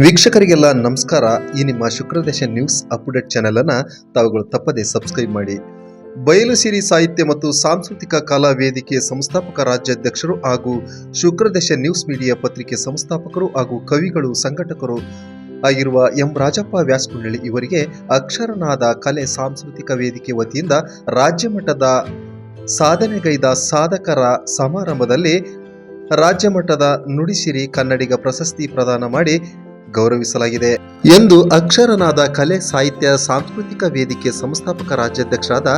ವೀಕ್ಷಕರಿಗೆಲ್ಲ ನಮಸ್ಕಾರ. ಈ ನಿಮ್ಮ ಶುಕ್ರದೇಶ ನ್ಯೂಸ್ ಅಪ್ಡೇಟ್ ಚಾನೆಲ್ ಅನ್ನ ತಾವುಗಳು ತಪ್ಪದೆ ಸಬ್ಸ್ಕ್ರೈಬ್ ಮಾಡಿ. ಬಯಲುಸಿರಿ ಸಾಹಿತ್ಯ ಮತ್ತು ಸಾಂಸ್ಕೃತಿಕ ಕಲಾ ವೇದಿಕೆ ಸಂಸ್ಥಾಪಕ ರಾಜ್ಯಾಧ್ಯಕ್ಷರು ಹಾಗೂ ಶುಕ್ರದೇಶ ನ್ಯೂಸ್ ಮೀಡಿಯಾ ಪತ್ರಿಕೆ ಸಂಸ್ಥಾಪಕರು ಹಾಗೂ ಕವಿಗಳು ಸಂಘಟಕರು ಆಗಿರುವ ಎಂ ರಾಜಪ್ಪ ವ್ಯಾಸ್ಕುಂಡಳ್ಳಿ ಇವರಿಗೆ ಅಕ್ಷರನಾದ ಕಲೆ ಸಾಂಸ್ಕೃತಿಕ ವೇದಿಕೆ ವತಿಯಿಂದ ರಾಜ್ಯ ಮಟ್ಟದ ಸಾಧನೆಗೈದ ಸಾಧಕರ ಸಮಾರಂಭದಲ್ಲಿ ರಾಜ್ಯ ಮಟ್ಟದ ನುಡಿಸಿರಿ ಕನ್ನಡಿಗ ಪ್ರಶಸ್ತಿ ಪ್ರದಾನ ಮಾಡಿ ಗೌರವಿಸಲಾಗಿದೆ. ಎಂದು ಅಕ್ಷರನಾದ ಕಲೆ ಸಾಹಿತ್ಯ ಸಾಂಸ್ಕೃತಿಕ ವೇದಿಕೆ ಸಂಸ್ಥಾಪಕ ರಾಜ್ಯಾಧ್ಯಕ್ಷರಾದ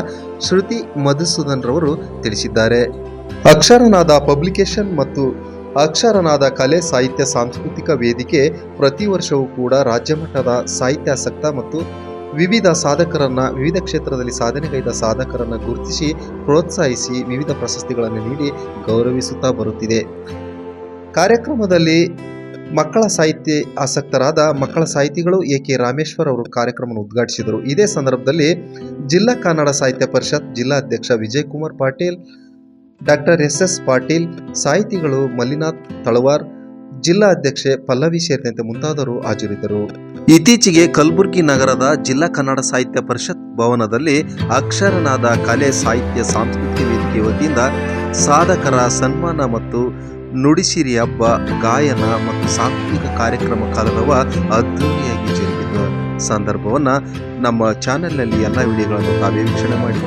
ಶ್ರುತಿ ಮಧುಸೂದನ್ ರವರು ತಿಳಿಸಿದ್ದಾರೆ. ಅಕ್ಷರನಾದ ಪಬ್ಲಿಕೇಶನ್ ಮತ್ತು ಅಕ್ಷರನಾದ ಕಲೆ ಸಾಹಿತ್ಯ ಸಾಂಸ್ಕೃತಿಕ ವೇದಿಕೆ ಪ್ರತಿ ವರ್ಷವೂ ಕೂಡ ರಾಜ್ಯ ಮಟ್ಟದ ಸಾಹಿತ್ಯಾಸಕ್ತ ಮತ್ತು ವಿವಿಧ ಸಾಧಕರನ್ನ, ವಿವಿಧ ಕ್ಷೇತ್ರದಲ್ಲಿ ಸಾಧನೆಗೈದ ಸಾಧಕರನ್ನ ಗುರುತಿಸಿ ಪ್ರೋತ್ಸಾಹಿಸಿ ವಿವಿಧ ಪ್ರಶಸ್ತಿಗಳನ್ನು ನೀಡಿ ಗೌರವಿಸುತ್ತಾ ಬರುತ್ತಿದೆ. ಕಾರ್ಯಕ್ರಮದಲ್ಲಿ ಮಕ್ಕಳ ಸಾಹಿತ್ಯ ಆಸಕ್ತರಾದ ಮಕ್ಕಳ ಸಾಹಿತಿಗಳು ಎ ಕೆ ರಾಮೇಶ್ವರ್ ಅವರು ಕಾರ್ಯಕ್ರಮವನ್ನು ಉದ್ಘಾಟಿಸಿದರು. ಇದೇ ಸಂದರ್ಭದಲ್ಲಿ ಜಿಲ್ಲಾ ಕನ್ನಡ ಸಾಹಿತ್ಯ ಪರಿಷತ್ ಜಿಲ್ಲಾಧ್ಯಕ್ಷ Vijay Kumar Patil, doctor S S Patil, ಸಾಹಿತಿಗಳು ಮಲ್ಲಿನಾಥ್ ತಳವಾರ್ ಜಿಲ್ಲಾ ಅಧ್ಯಕ್ಷೆ ಪಲ್ಲವಿ ಸೇರಿದಂತೆ ಮುಂತಾದವರು ಹಾಜರಿದ್ದರು. ಇತ್ತೀಚೆಗೆ ಕಲಬುರಗಿ ನಗರದ ಜಿಲ್ಲಾ ಕನ್ನಡ ಸಾಹಿತ್ಯ ಪರಿಷತ್ ಭವನದಲ್ಲಿ ಅಕ್ಷರನಾದ ಕಲೆ ಸಾಹಿತ್ಯ ಸಾಂಸ್ಕೃತಿಕ ವೇದಿಕೆ ವತಿಯಿಂದ ಸಾಧಕರ ಸನ್ಮಾನ ಮತ್ತು ನುಡಿಸಿರಿ ಹಬ್ಬ, ಗಾಯನ ಮತ್ತು ಸಾಂಸ್ಕೃತಿಕ ಕಾರ್ಯಕ್ರಮ ಕಾಲದವ ಅದ್ದೂರಿಯಾಗಿ ಜರುಗಿದ ಸಂದರ್ಭವನ್ನು ನಮ್ಮ ಚಾನೆಲ್ನಲ್ಲಿ ಎಲ್ಲ ವಿಡಿಯೋಗಳನ್ನು ತಾವೇ ವೀಕ್ಷಣೆ ಮಾಡಿ.